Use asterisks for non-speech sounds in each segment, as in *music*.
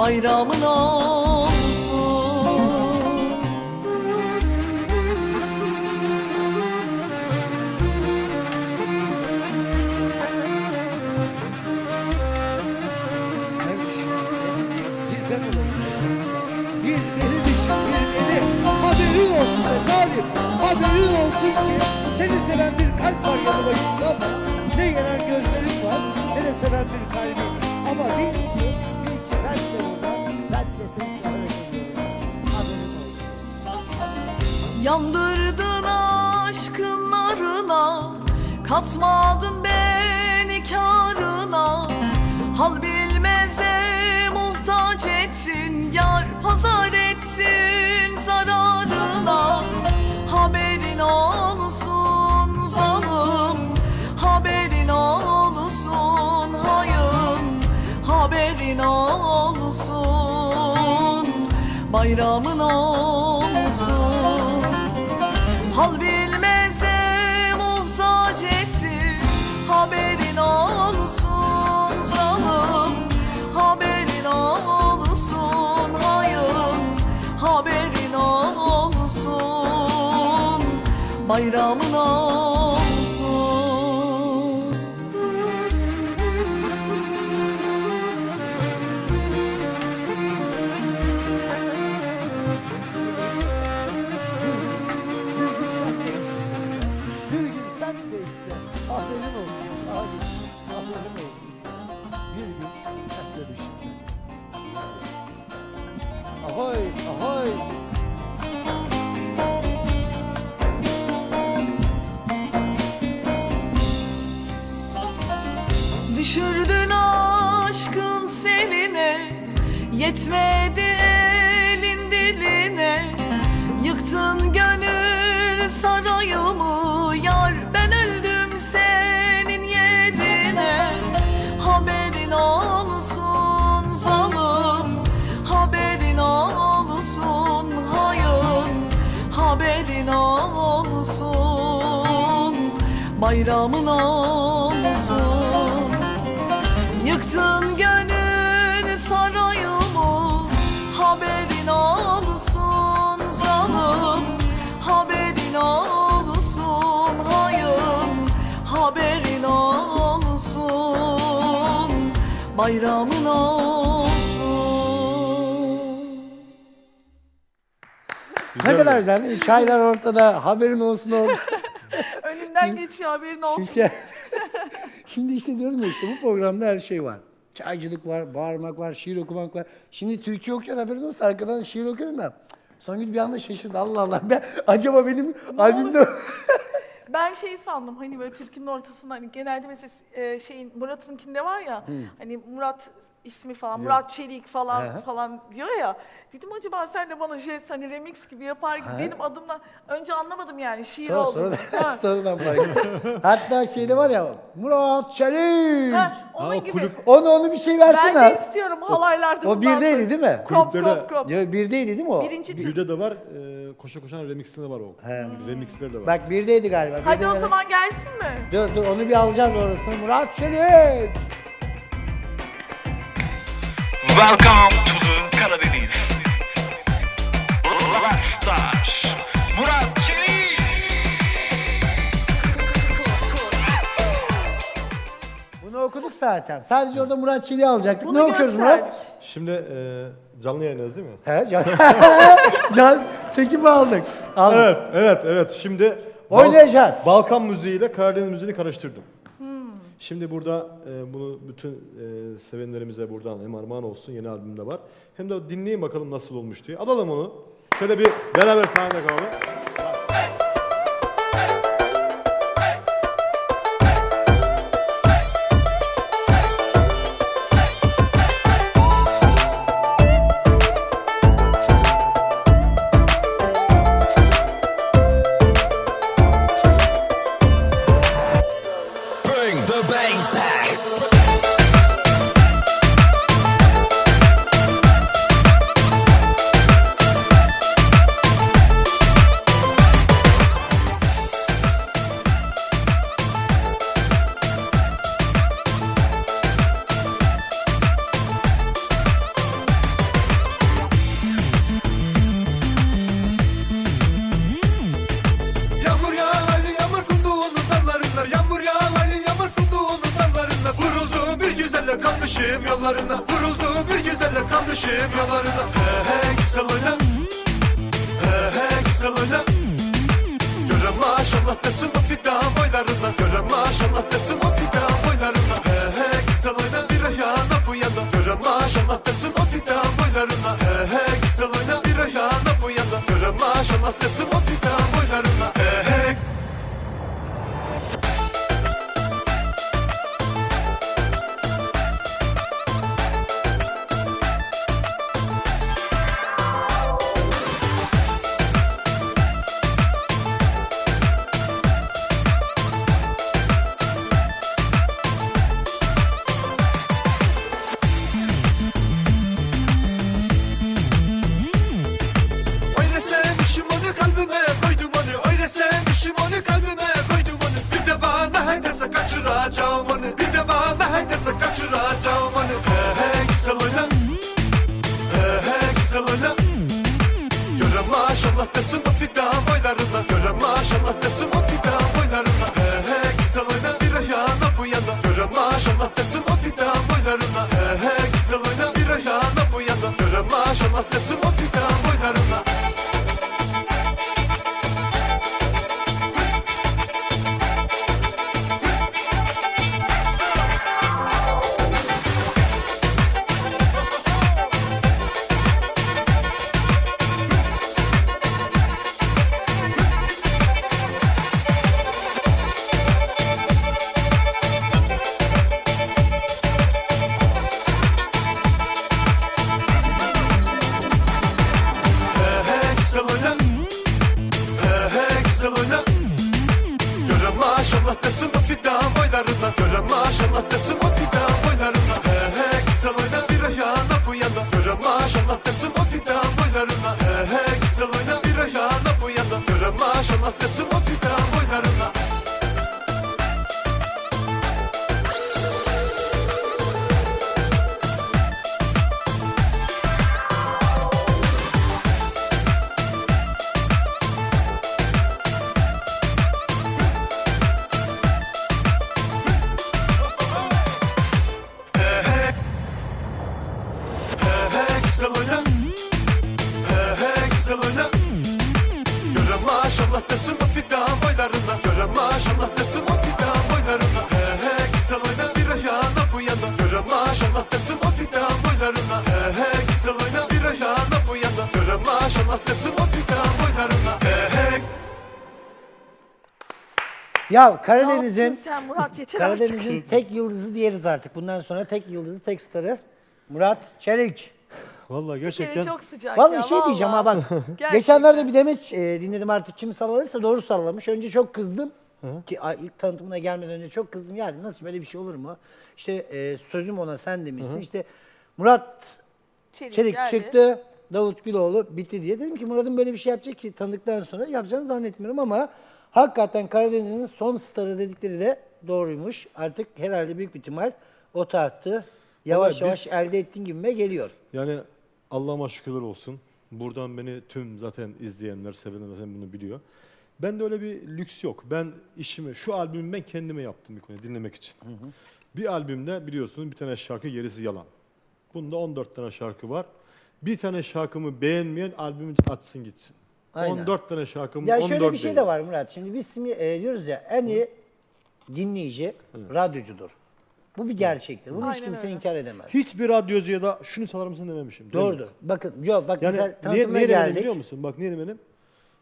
Bayramın olsun Bir beni düşün, bir beni. Haberin olsun be zalim. Haberin olsun ki seni seven bir kalp var yanı başında ne yenen gözlerin Yandırdın aşkın narına Katmadın beni karına Hal bilmeze muhtaç etsin Yar pazar etsin zararına. Haberin olsun zalim Haberin olsun hayın Haberin olsun Bayramın olsun Hal bilmeze muhtaç etsin. Haberin olsun zalim Haberin olsun hayın Haberin olsun. Bayramın Yıktın gönül sarayımı Yar ben öldüm senin yerine. Haberin olsun zalim Haberin olsun hayır Haberin olsun Bayramın olsun. Yıktın gönül sarayımı Bayramın olsun Ne kadar güzel? Çaylar ortada, haberin olsun oldu. *laughs* Önümden geçiyor haberin olsun Şimdi, *laughs* şimdi işte diyorum ya işte bu programda her şey var. Çaycılık var, bağırmak var, şiir okumak var. Şimdi Türkiye okuyor haberin olsun arkadan şiir okuyorum da. Songül bir anda şaşırdı Allah Allah. Ben, acaba benim albümde... *laughs* Ben şey sandım hani böyle türkünün ortasında hani genelde mesela e, şeyin Murat'ınkinde var ya hani Murat ismi falan Murat Çelik falan Hı hı. falan diyor ya. Dedim acaba sen de bana jest hani remix gibi yapar gibi benim adımla önce anlamadım yani şiir Sonra, oldu. sonradan, Ha. *laughs* sonradan fark. Hatta şeyde var ya Murat Çelik. Ha, onun Ha, o gibi. kulüp- Onu onu bir şey Ben de istiyorum halaylarda o bundan birdeydi sonra. değil mi? Krop Kulüplerde- krop krop. Ya birdeydi değil mi o? Birinci tür. Birde de var, e, koşa koşan remixleri de var o. He. Remixleri de var. Bak birdeydi galiba. Hadi birde o zaman gelsin mi? Dur dur onu bir alacağız orasını. Murat Çelik. Welcome to the Karadeniz. Last Touch. Murat Çelik. Bunu okuduk zaten. Sadece orada Murat Çelik'i alacaktık. Bunu ne okuyoruz gösterdik. Murat? Şimdi e, canlı yayınlarız değil mi? He, can, *laughs* can çekimi aldık. aldık. Evet, evet, evet. Şimdi Oynayacağız. Balkan müziği ile Karadeniz müziğini karıştırdım. Şimdi burada e, bunu bütün e, sevenlerimize buradan hem armağan olsun yeni albümde var. Hem de dinleyin bakalım nasıl olmuş diye. Alalım onu. Şöyle bir beraber sahnede kalalım. Yollarına Vuruldum bir güzelle kalmışım yollarına He he güzel oyna He he güzel oyna Gören maşallah desin o fidan boylarına Gören maşallah desin o fidan desin o fidan boylarına. Gören maşallah desin o fidan boylarına. He he güzel oyna bir ayağına bu yana. Gören maşallah desin o fidan boylarına. He he güzel oyna bir ayağına bu yana. Gören maşallah desin o o fidan boylarına Gören maşallah desin o fidan boylarına He he güzel oyna bir ayağına bu yana Gören maşallah desin o fidan boylarına He he güzel oyna bir ayağına bu yana Gören maşallah desin o fidan boylarına He he Ya Ne yaptın Karadeniz'in sen Murat yeter artık. Karadeniz'in tek yıldızı diyoruz artık. Bundan sonra tek yıldızı, tek starı Murat Çelik. Vallahi Bir kere gerçekten çok sıcak Vallahi ya. bir şey diyeceğim ha bak. *laughs* Gerçekten. Geçenlerde bir demeç e, dinledim artık kim salladıysa doğru sallamış. Önce çok kızdım. Ki a- ilk tanıtımına gelmeden önce çok kızdım. Yani nasıl böyle bir şey olur mu? İşte e, sözüm ona sen demişsin. İşte Murat Çelik, Çelik geldi. çıktı. Davut Güloğlu bitti diye. Dedim ki Murat'ın böyle bir şey yapacak ki tanıdıktan sonra yapacağını zannetmiyorum ama hakikaten Karadeniz'in son starı dedikleri de doğruymuş. Artık herhalde büyük bir ihtimal o tahtı yavaş Vallahi yavaş biz- elde ettiğin gibime geliyor. Yani Allah'ıma şükürler olsun. Buradan beni tüm zaten izleyenler, sevenler zaten bunu biliyor. Bende öyle bir lüks yok. Ben işimi, şu albümü ben kendime yaptım bir konu dinlemek için. Bir albümde biliyorsunuz bir tane şarkı gerisi yalan. Bunda 14 tane şarkı var. Bir tane şarkımı beğenmeyen albümü atsın gitsin. Aynen. 14 tane şarkım Ya 14 şöyle bir şey de var Murat. Şimdi biz e, diyoruz ya en iyi dinleyici radyocudur. Bu bir gerçektir. Bunu hiç Aynen kimse öyle. inkar edemez. Hiçbir radyocuya da şunu çalar mısın dememişim. Doğrudur. Bakın yok bak Yani mesela niye, niye demedim geldik. biliyor musun? Bak niye demedim?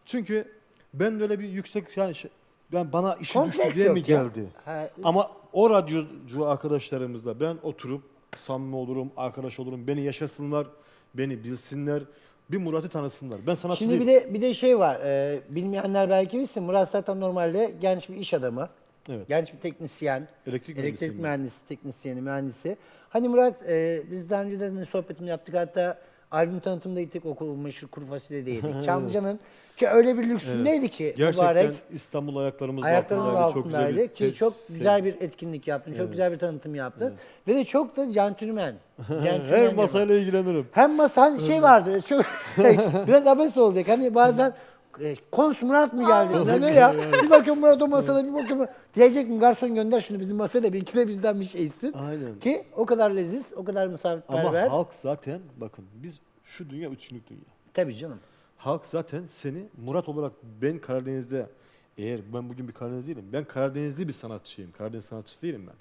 Çünkü ben de öyle bir yüksek yani şey- ben bana işi Kompleks düştü diye mi ya. geldi? Ha, Ama o radyocu arkadaşlarımızla ben oturup samimi olurum, arkadaş olurum. Beni yaşasınlar, beni bilsinler, bir Murat'ı tanısınlar. Ben sanatçı Şimdi bir değilim. de bir de şey var. e, bilmeyenler belki bilsin. Murat zaten normalde genç bir iş adamı. Evet. Genç bir teknisyen. Elektrik elektrik mühendisi, teknisyeni, mühendisi. Hani Murat e, biz daha önce de sohbetini yaptık. Hatta albüm tanıtımında gittik o meşhur kuru fasulye de yedik. *laughs* Çamlıca'nın ki öyle bir lüksündeydi ki Gerçekten mübarek. İstanbul ayaklarımızın Ayaklarımızın altındaydı. Çok güzel bir ki çok güzel bir etkinlik yaptın, çok güzel bir tanıtım yaptın ve de çok da centilmen. *laughs* Her masayla ilgilenirim. Hem masa hani şey vardı çok *laughs* biraz abes olacak hani bazen e, Kons Murat mı geldi? Ne, ne ya? Bir bakıyorum Murat o masada bir bakıyorum. Diyecek mi garson gönder şunu bizim masaya da belki de bizden bir şey içsin. Aynen. Ki o kadar leziz, o kadar Ama misafirperver. halk zaten bakın biz şu dünya üç günlük dünya. Tabii canım. Halk zaten seni Murat olarak ben Karadeniz'de eğer ben bugün bir Karadeniz değilim. Ben Karadenizli bir sanatçıyım. Karadeniz sanatçısı değilim ben.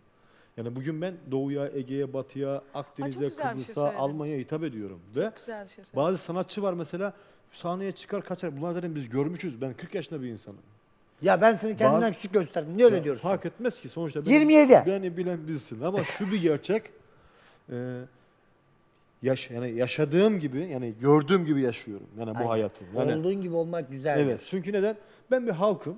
Yani bugün ben Doğu'ya, Ege'ye, Batı'ya, Akdeniz'e, güzel bir şey Kıbrıs'a, söyledin. Almanya'ya hitap ediyorum. Ve Güzel bir şey söyledin. bazı sanatçı var mesela sahneye çıkar kaçar. Bunlar zaten biz görmüşüz. Ben 40 yaşında bir insanım. Ya ben seni kendimden Bazı- küçük gösterdim. Niye öyle Ya diyorsun? Fark etmez ki sonuçta. beni- 27. Beni bilen bilsin ama şu bir gerçek. *laughs* Ee, yaş yani yaşadığım gibi yani gördüğüm gibi yaşıyorum. Yani bu Aynen. hayatı. Yani Olduğun gibi olmak güzeldir. evet. Çünkü neden? Ben bir halkım.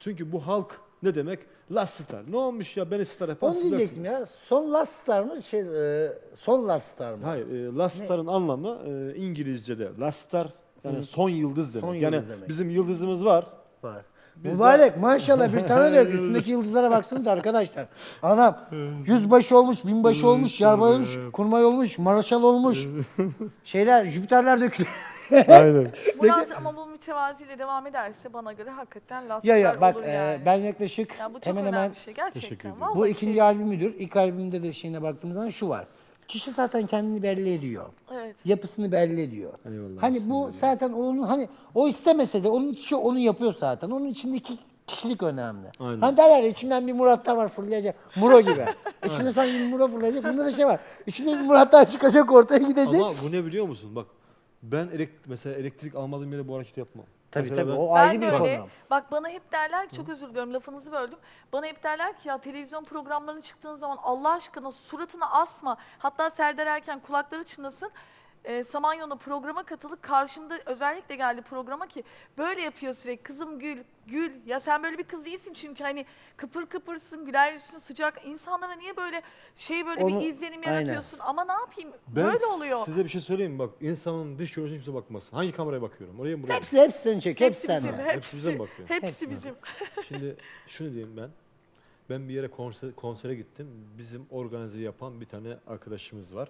Çünkü bu halk ne demek? Last Star. Ne olmuş ya beni star yapan Onu diyecektim ya. Son Last Star mı? Şey, e, son Last Star mı? Hayır, e, Last Star'ın anlamı e, İngilizce'de Last Star yani son yıldız demek. Son yani yıldız demek. bizim yıldızımız var. Var. Mübarek maşallah bir tane de yok. Üstündeki yıldızlara baksanız arkadaşlar. Anam yüzbaşı olmuş, binbaşı olmuş, yarbay olmuş, kurmay olmuş, maraşal olmuş. Şeyler, Jüpiterler dökülüyor. *laughs* Aynen. Murat ama bu mütevaziyle devam ederse bana göre hakikaten lastikler ya ya bak olur e, yani. ben yaklaşık Ya bu çok hemen önemli hemen bir şey gerçekten. Teşekkür ederim. Vallahi bu ikinci şey- albümüdür. İlk albümde de şeyine baktığımız zaman şu var. Kişi zaten kendini belli ediyor. Evet. Yapısını belli ediyor. Eyvallah, hani bu zaten onun hani o istemese de onun içi onu yapıyor zaten. Onun içindeki kişilik önemli. Aynen. Hani derler ya, içinden bir Murat da var fırlayacak. Muro gibi. *laughs* İçinde sanki bir Muro fırlayacak. Bunda da şey var. İçinde bir Murat daha çıkacak ortaya gidecek. Ama bu ne biliyor musun? Bak ben elek mesela elektrik almadığım yere bu hareketi yapmam. Tabii Mesela tabii ben- o ayrı Ben bir de öyle. konu. Bak bana hep derler ki çok özür diliyorum lafınızı böldüm. Bana hep derler ki ya televizyon programlarına çıktığın zaman Allah aşkına suratını asma. Hatta Serdar Erken kulakları çınlasın. Ee, Samanyolu'na programa katılıp karşımda özellikle geldi programa ki böyle yapıyor sürekli kızım gül gül ya sen böyle bir kız değilsin çünkü hani kıpır kıpırsın güler yüzlüsün sıcak insanlara niye böyle şey böyle Onu- bir izlenim aynen. yaratıyorsun ama ne yapayım Ben böyle oluyor. size bir şey söyleyeyim mi? Bak insanın dış görünüşüne kimse bakmasın. Hangi kameraya bakıyorum? Oraya mı buraya mı? Hepsi hepsi seni çekiyor. Hepsi, Hepsi bizim, sende. Hepsi hepsi, mi bakıyor? hepsi bizim. *laughs* Şimdi şunu diyeyim ben. Ben bir yere konser, konsere gittim. Bizim organize yapan bir tane arkadaşımız var.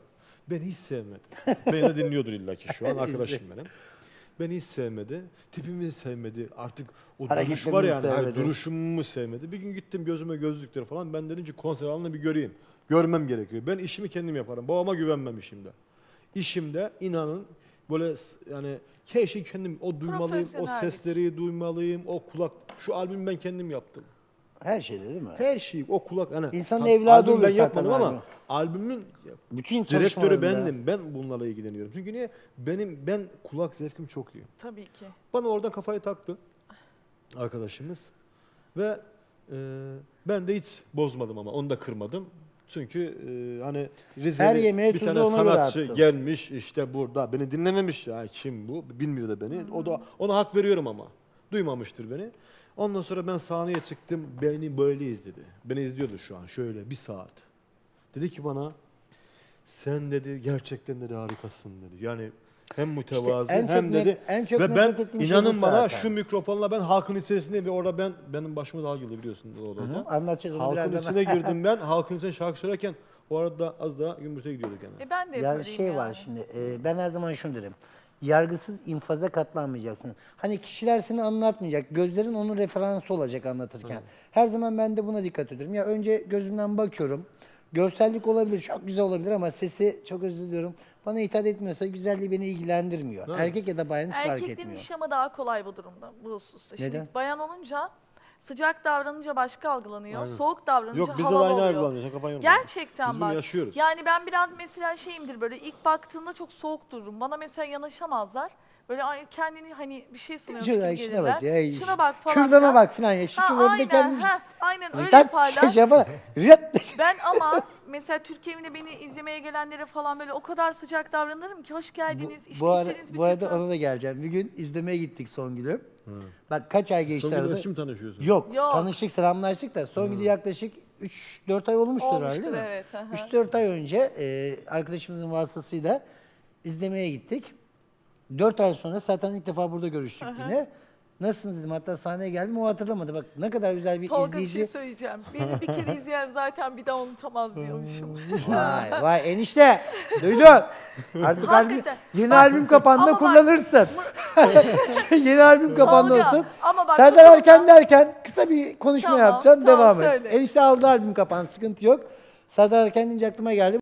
Beni hiç sevmedi. Beni de dinliyordur illa ki şu an *laughs* arkadaşım benim. Beni hiç sevmedi. Tipimi sevmedi. Artık o duruş Hareketlerimi var yani. hayır, sevmedi. duruşumu sevmedi. Bir gün gittim gözüme gözlükleri falan. Ben dedim ki konser alanını bir göreyim. Görmem gerekiyor. Ben işimi kendim yaparım. Babama güvenmem işimde. İşimde inanın böyle s- yani her şeyi kendim o duymalıyım, o Profesyonellik. sesleri duymalıyım, o kulak. Şu albümü ben kendim yaptım. Her şeyde değil mi? Her şeyi o kulak hani İnsanın tam evladı albüm oluyor ben zaten yapmadım ama albüm. albümün Bütün direktörü çalışmalarında. bendim. Ben bunlarla ilgileniyorum. Çünkü niye? Benim ben kulak zevkim çok iyi. Tabii ki. Bana oradan kafayı taktı arkadaşımız ve e, ben de hiç bozmadım ama onu da kırmadım. Çünkü e, hani Her Rize'li yemeğe bir tane ona göre sanatçı attın. gelmiş işte burada beni dinlememiş ya kim bu bilmiyor da beni. O da ona hak veriyorum ama duymamıştır beni. Ondan sonra ben sahneye çıktım beni böyle izledi. Beni izliyordu şu an şöyle bir saat. Dedi ki bana sen dedi gerçekten dedi harikasın dedi. Yani hem mütevazı en çok hem dedi en çok ve ben nefret ettiğim şey bu inanın bana zaten. şu mikrofonla ben halkın içerisindeyim ve orada ben benim başımı dalgalı biliyorsun orada. Anlatacağız onu Halkın birazdan. içine *laughs* girdim ben. Halkın içine şarkı söylerken o arada az daha gümrüte gidiyorduk yani. E ben de Yani yaparım şey yani. var şimdi e, ben her zaman şunu derim. Yargısız infaza katlanmayacaksın. Hani kişiler seni anlatmayacak. Gözlerin onun referansı olacak anlatırken. Her zaman ben de buna dikkat ediyorum. Ya önce gözümden bakıyorum. Görsellik olabilir, çok güzel olabilir ama sesi çok özür diliyorum. Bana hitap etmiyorsa güzelliği beni ilgilendirmiyor. Erkek ya da bayan hiç fark Erkeklerin etmiyor. işi ama daha kolay bu durumda, bu hususta. Şimdi Neden? bayan olunca sıcak davranınca başka algılanıyor, soğuk davranınca Yok biz de havalı aynı oluyor. algılanıyor. Sen yorma. Gerçekten Biz bunu bak. yaşıyoruz. Yani ben biraz mesela şeyimdir böyle ilk baktığında çok soğuk dururum. Bana mesela yanaşamazlar. Böyle ay- kendini hani bir şey sanıyormuş Şuna, gibi şuna gelirler. bak ya. Şuna bak falan. Kürdana filan. bak falan ya. Şu Ha, aynen, kendini... ha, aynen öyle yaparlar. şey yapar. Rıt. *laughs* Ben ama mesela Türk evine beni izlemeye gelenlere falan böyle o kadar sıcak davranırım ki hoş geldiniz. işte bu, ara, istediğiniz bu arada ona da geleceğim. Bir gün izlemeye gittik Songül'ü. Bak kaç ay geçti Son arada. günde şimdi tanışıyorsun. Yok, Yok. tanıştık, selamlaştık da Songül'ü yaklaşık 3-4 ay olmuştur, herhalde Olmuştur değil mi? evet. hı hı. 3-4 ay önce e, arkadaşımızın vasıtasıyla izlemeye gittik. 4 ay sonra zaten ilk defa burada görüştük yine. Nasılsınız dedim. Hatta sahneye geldim o hatırlamadı. Bak ne kadar güzel bir Tolga bir izleyici. şey söyleyeceğim. Beni bir kere *laughs* izleyen zaten bir daha unutamaz diyormuşum. Vay vay enişte. Duydun. Artık albüm, Hakikaten. yeni albüm kapağında ama bak- kullanırsın. *laughs* yeni albüm kapağında Tolga, olsun. ama bak Serdar Erken derken kısa bir konuşma Tamam, yapacağım. tamam, devam et. söyle. Enişte aldı albüm kapağını sıkıntı yok. Serdar Erken deyince aklıma geldi.